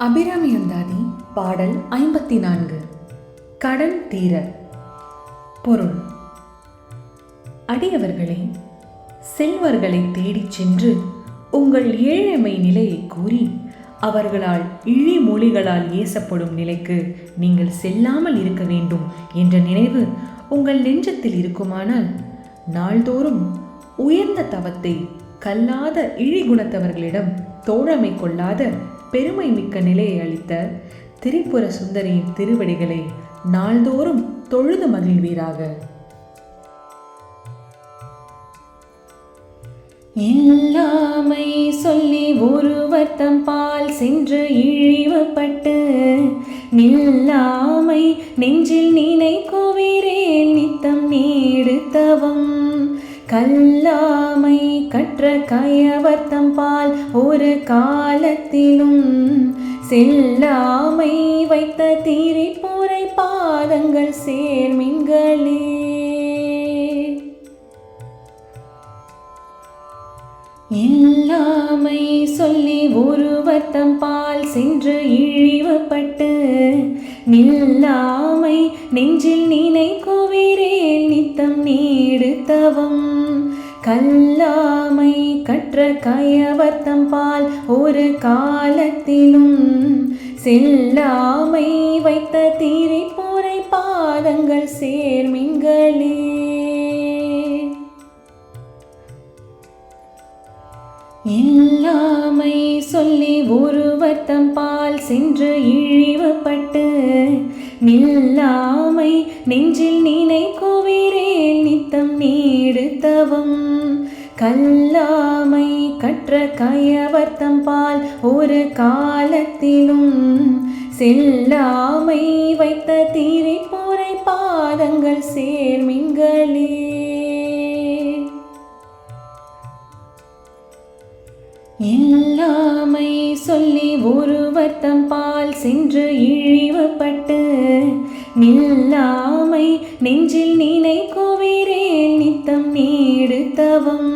அபிராமி அந்தாதி பாடல் ஐம்பத்தி நான்கு கடன் தீர. பொருள். அடியவர்களே செல்வர்களை தேடிச் சென்று உங்கள் ஏழைமை நிலையை கூறி அவர்களால் இழி மொழிகளால் ஏசப்படும் நிலைக்கு நீங்கள் செல்லாமல் இருக்க வேண்டும் என்ற நினைவு உங்கள் நெஞ்சத்தில் இருக்குமானால் நாள்தோறும் உயர்ந்த தவத்தை கல்லாத இழிகுணத்தவர்களிடம் தோழமை கொள்ளாத பெருமை மிக்க நிலையை அளித்த திரிபுர சுந்தரியின் திருவடிகளை நாள்தோறும் தொழுது மகிழ்வீராக. எல்லாமை சொல்லி ஒருவர் தம் பால் சென்று இழிவுபட்டு நில்லாமை நெஞ்சில் நினைக்குவீரே நித்தம் நீடுத்தவம். கல்லாமை கற்ற கயவர்த்தம் பால் ஒரு காலத்திலும் செல்லாமை வைத்த தீரிப்போரை பாதங்கள் சேர்மின்களே எல்லாமை சொல்லி ஒருவர் தம் பால் சென்று இழிவுபட்டு நில்லாமை நெஞ்சில் நினை குவிரே நித்தம் நீடுத்தவம். கல்லாமை கற்ற கயவர்த்தம்பால் பால் ஒரு காலத்திலும் செல்லாமை வைத்த தீரிப்போரை பாதங்கள் சேர்மின்களே. எல்லாமை சொல்லி ஒருவர் தம் பால் சென்று இழிவுபட்டு நில்லாமை நெஞ்சில் நினைக்கும் கல்லாமை கற்ற கயவர் பால் ஒரு காலத்திலும் செல்லாமை வைத்த தீரிப்போரை பாதங்கள் சேர்மிங்களே எல்லாமை சொல்லி ஒருவர் தம் பால் சென்று இழிவுபட்டு நில்லாமை நெஞ்சில் நினை கோவிரேன் நித்தம் நீடுத்தவம்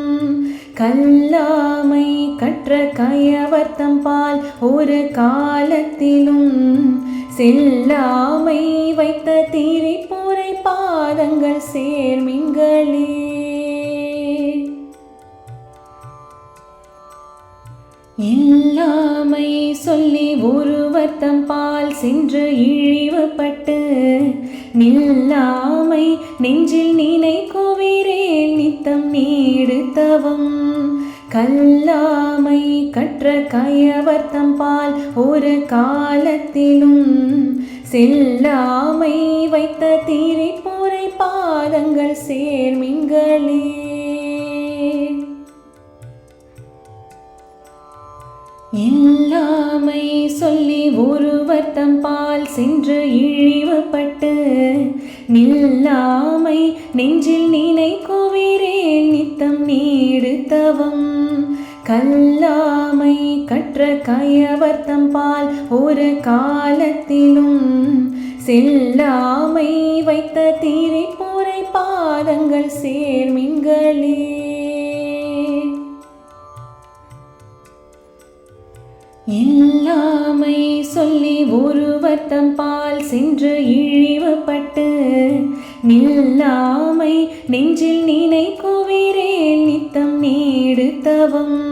கல்லாமை கற்ற கயவர்த்தம் பால் ஒரு காலத்திலும் செல்லாமை வைத்த திரிப்புரை பாதங்கள் சேர்மின்களே. எல்லாமை சொல்லி ஒருவர் தம் பால் சென்று இழிவுபட்டு நில்லாமை நெஞ்சில் நினைக்கும் நீடுத்தவம் கல்லாமை கற்ற கயவர்த்தம் பால் ஒரு காலத்திலும் செல்லாமை வைத்த தீரிப்போரை பாதங்கள் சேர்மிங்களே எல்லாமை சொல்லி ஒருவர் தம் பால் சென்று இழிவுபட்டு நில்லாமை நெஞ்சில் நீனை கோவிரேல் நித்தம் நீடுத்தவம் கல்லாமை கற்ற கயவர்த்தம் பால் ஒரு காலத்திலும். செல்லாமை வைத்த தீரிப்போரை பாதங்கள் சேர்மின்களே இல்லை சொல்லி ஒருவர் தம் பால் சென்று இழிவுபட்டு நில்லாமை நெஞ்சில் நினை நித்தம் நீடுத்தவம்.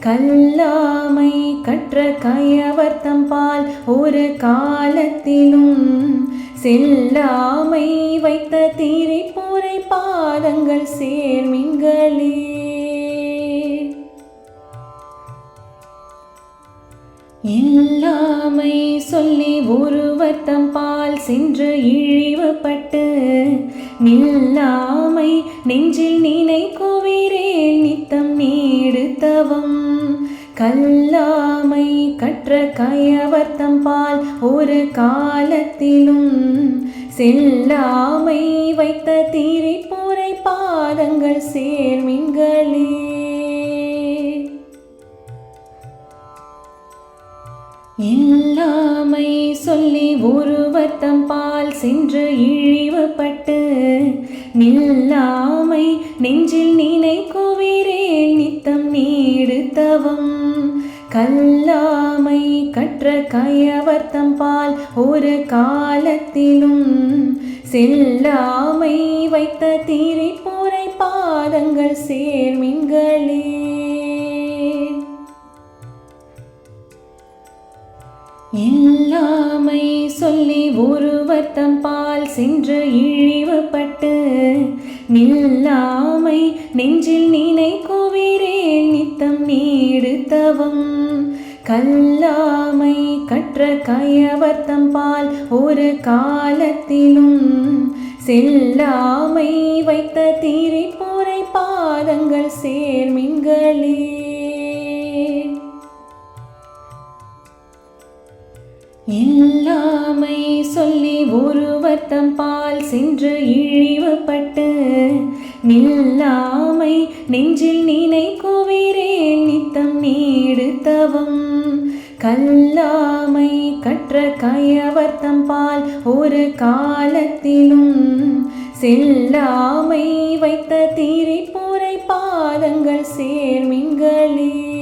கல்லாமை கற்ற கயவர் தம் பால் ஒரு காலத்திலும் செல்லாமை வைத்த தீரை பாதங்கள் சேர்மின்களே. சொல்லி ஒருவர்த்தம் பால் சென்று இழிவுபட்டு. நில்லாமை நெஞ்சில் நினை குவிரேல் நித்தம் நீடுத்தவம். கல்லாமை கற்ற கயவர்த்தம் பால் ஒரு காலத்திலும். செல்லாமை வைத்த தீரிப்போரை பாதங்கள் சேர்மின்களே. சொல்லி ஒருவர் தம் பால் சென்று இழிவுபட்டு நில்லாமை நெஞ்சில் நீனை குவிரே நித்தம் நீடுத்தவம். கல்லாமை கற்ற கயவர் கயவர்த்தம் பால் ஒரு காலத்திலும் செல்லாமை வைத்த திரிபுரை பாதங்கள் சேர்மின்களே. இல்லாமை சொல்லி ஒருவர்த்தம் பால் சென்று இழிவுபட்டு நில்லாமை நெஞ்சில் நினை கோவிரேல் நித்தம் நீடுத்தவம். கல்லாமை கற்ற கயவர்த்தம் பால் ஒரு காலத்திலும் செல்லாமை வைத்த திரிபுரை பாதங்கள் சேர்மின்களே. இல்லாமை சொல்லி ஒருவர்த்தம் பால் சென்று இழிவுபட்டு நில்லாமை நெஞ்சில் நினை குவிரே நித்தம் நீடுத்தவம். கல்லாமை கற்ற கயவர்த்தம் பால் ஒரு காலத்திலும் செல்லாமை வைத்த திரிபுரை பாதங்கள் சேர்மின்களே.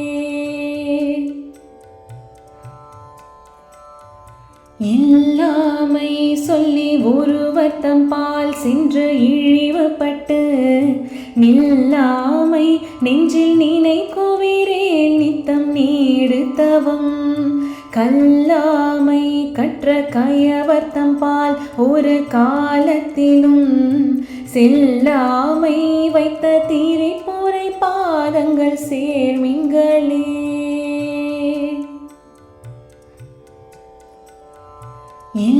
இல்லாமை சொல்லி ஒருவர்த்தம் பால் சென்று இழிவுபட்டு நில்லாமை நெஞ்சில் நினை கோவிரேல் நித்தம் நீடுத்தவம். கல்லாமை கற்ற கயவர்த்தம் பால் ஒரு காலத்திலும் செல்லாமை வைத்த திரிபுரை பாதங்கள் சேர்மிங்களே.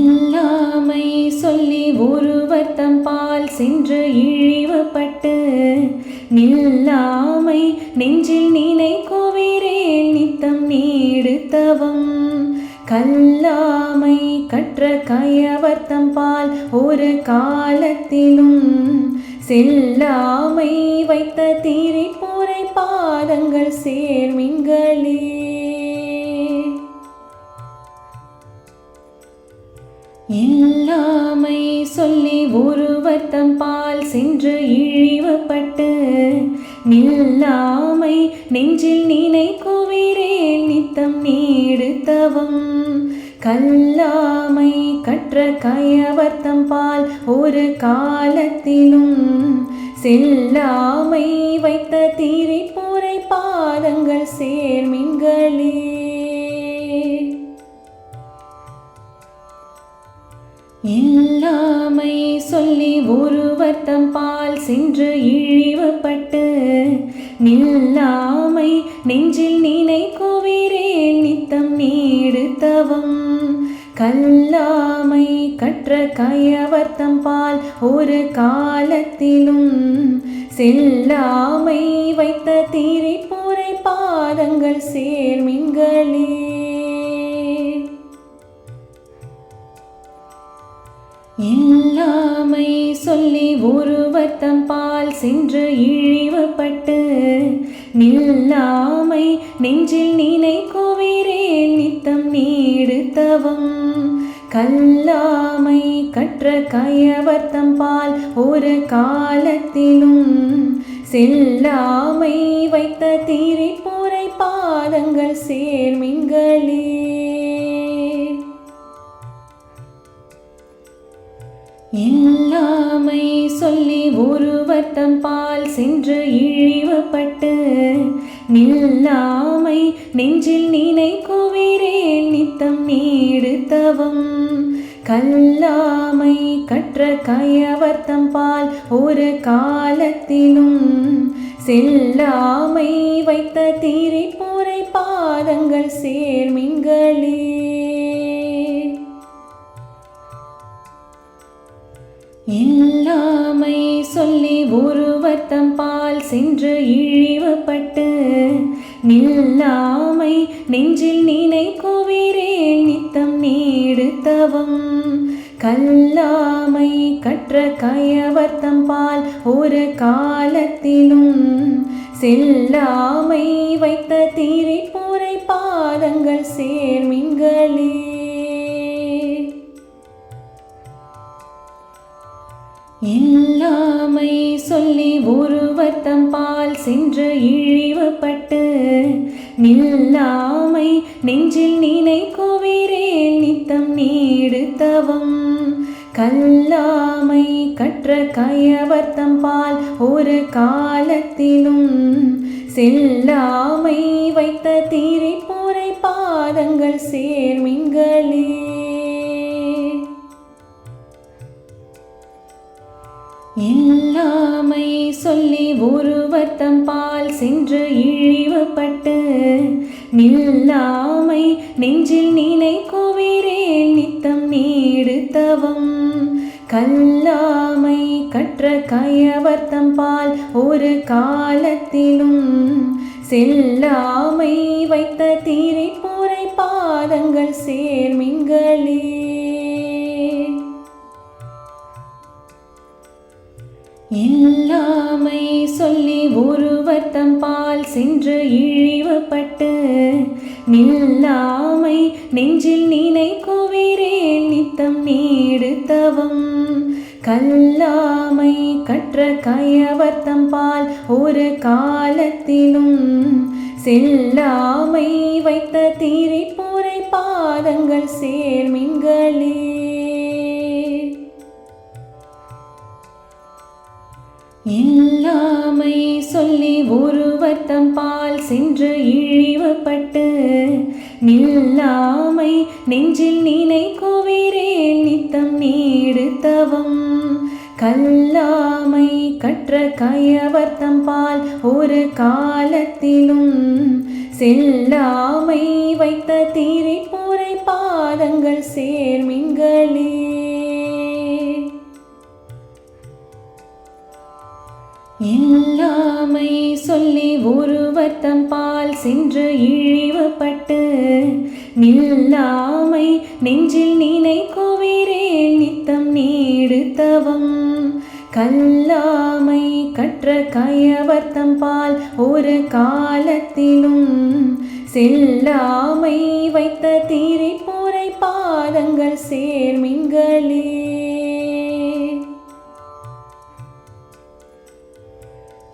இல்லாமை சொல்லி ஒருவர்த்தம் பால் சென்று இழிவுபட்டு நில்லாமை நெஞ்சில் நினை கோவிரே நித்தம் நீடுத்தவம். கல்லாமை கற்ற கயவர்த்தம் பால் ஒரு காலத்திலும் செல்லாமை வைத்த திரிபுரை பாதங்கள் சேர்மின்களே. எல்லாமை சொல்லி ஒருவர்த்தம் பால் சென்று இழிவப்பட்டு நில்லாமை நெஞ்சில் நினை நித்தம் நீடுத்தவம். கல்லாமை கற்ற கயவர்த்தம் பால் ஒரு காலத்திலும் செல்லாமை வைத்த தீரை பாதங்கள் சேர்மின்களே. இல்லாமை சொல்லி ஒருவர்த்தம் பால் சென்று இழிவுபட்டு நில்லாமை நெஞ்சில் நினை கோவிரே நித்தம் நீடுத்தவம். கல்லாமை கற்ற கயவர்த்தம் பால் ஒரு காலத்திலும் செல்லாமை வைத்த திரிபுரை பாதங்கள் சேர்மின்களே. எல்லாமை சொல்லி ஒருவர்த்தம் பால் சென்று இழிவுபட்டு நில்லாமை நெஞ்சில் நினை கோவிரேல் நித்தம் நீடுத்தவம். கல்லாமை கற்ற கயவர்த்தம் பால் ஒரு காலத்திலும் செல்லாமை வைத்த திரிபுரை பாதங்கள் சேர்மிங்களே எல்லாமை சொல்லி ஒருவர்த்தம் பால் சென்று இழிவுபட்டு நில்லாமை நெஞ்சில் நினை கோவிரேல் நித்தம் நீடுத்தவம். கல்லாமை கற்ற கயவர்த்தம் பால் ஒரு காலத்திலும் செல்லாமை வைத்த திரிபுரை பாதங்கள் சேர்மின்களே. ஒருவர்த்தம் பால் சென்று இழிவுபட்டு நில்லாமை நெஞ்சில் நினை கோவிரேல் நித்தம் நீடுத்தவம் கல்லாமை கற்ற கயவர்த்தம் பால் ஒரு காலத்திலும் செல்லாமை வைத்த திரிபுரை பாதங்கள் சே சொல்லி பால் சென்று இழிவுபட்டு நில்லாமை நெஞ்சில் நினைக்குவிரேல் நித்தம் நீடுத்தவம் கல்லாமை கற்ற கயவர்த்தம்பால் ஒரு காலத்திலும் செல்லாமை வைத்த தீரை போரை பாதங்கள் சேர்மின்களே. எல்லாமை சொல்லி ஒருவர் தம் பால் சென்று இழிவுபட்டு நில்லாமை நெஞ்சில் நினைக்குவிரேல் நித்தம் நீடுத்தவம். கல்லாமை கற்ற கயவர் தம் பால் ஒரு காலத்திலும் செல்லாமை வைத்த தீரை போரை பாதங்கள் சேர்மிங்களே எல்லாமை சொல்லி ஒருவர் தம் பால் சென்று இழிவுபட்டு நில்லாமை நெஞ்சில் நினைக்குவிரேல் நித்தம் நீடுத்தவம். கல்லாமை கற்ற கயவர் தம் பால் ஒரு காலத்திலும் செல்லாமை வைத்த தீரை போரை பாதங்கள் சேர்மின்களே. இல்லாமை சொல்லி ஒருவர் தம் பால் சென்று இழிவுபட்டு நில்லாமை நெஞ்சில் நினைக்குவிரேல் நித்தம் நீடுத்தவம். கல்லாமை கற்ற கயவர் தம் பால் ஒரு காலத்திலும் செல்லாமை வைத்த தீரை போரை பாதங்கள் சேர்மின்களே. இல்லாமை சொல்லி ஒருவர் தம் பால் சென்று இழிவுபட்டு நில்லாமை நெஞ்சில் நினைக்குவிரேல் நித்தம் நீடுத்தவம். கல்லாமை கற்ற கயவர் தம் பால் ஒரு காலத்திலும் செல்லாமை வைத்த தீரை போரை பாதங்கள் சேர்மிங்களே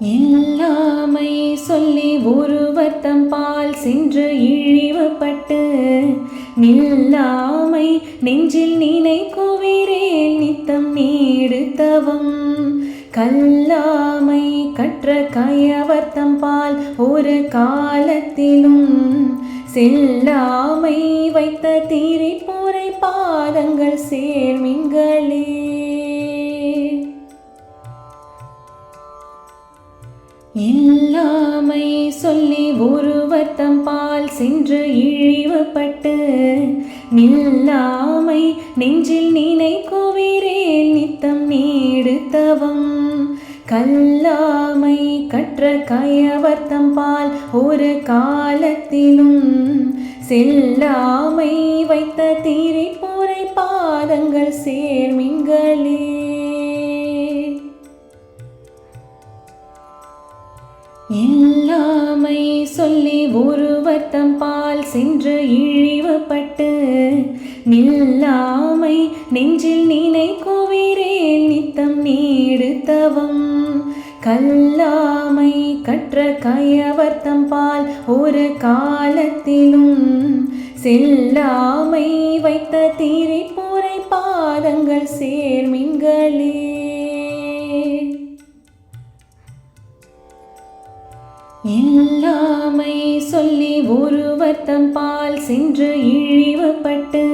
இல்லாமை சொல்லி ஒருவர் தம் பால் சென்று இழிவுபட்டு நில்லாமை நெஞ்சில் நினைக்குவிரேல் நித்தம் நீடுத்தவம். கல்லாமை கற்ற கயவர் தம் பால் ஒரு காலத்திலும் செல்லாமை வைத்த தீரை போரை பாதங்கள் சேர்மிங்களே. எல்லாமை சொல்லி ஒருவர் தம் பால் சென்று இழிவுபட்டு நில்லாமை நெஞ்சில் நினைக்குவிரேல் நித்தம் நீடுத்தவம். கல்லாமை கற்ற கயவர் தம் பால் ஒரு காலத்திலும் செல்லாமை வைத்த தீரை போரை பாதங்கள் சேர்மின்களே. இல்லாமை சொல்லி ஒருவர் தம் பால் சென்று இழிவுபட்டு நில்லாமை நெஞ்சில் நினைக்குவிரேல் நித்தம் நீடுத்தவம். கல்லாமை கற்ற கயவர் தம் பால் ஒரு காலத்திலும் செல்லாமை வைத்த தீரை போரை பாதங்கள் சேர்மின்களே. எல்லாமை சொல்லி ஒருவர் தம் பால் சென்று இழிவுபட்டு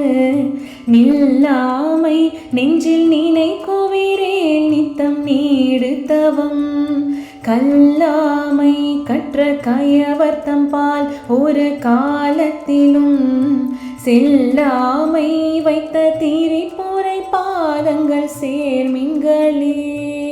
நில்லாமை நெஞ்சில் நினைக்குவிரேல் நித்தம் நீடுத்தவம். கல்லாமை கற்ற கயவர் தம் பால் ஒரு காலத்திலும் செல்லாமை வைத்த தீரை போரை பாதங்கள் சேர்மின்களே.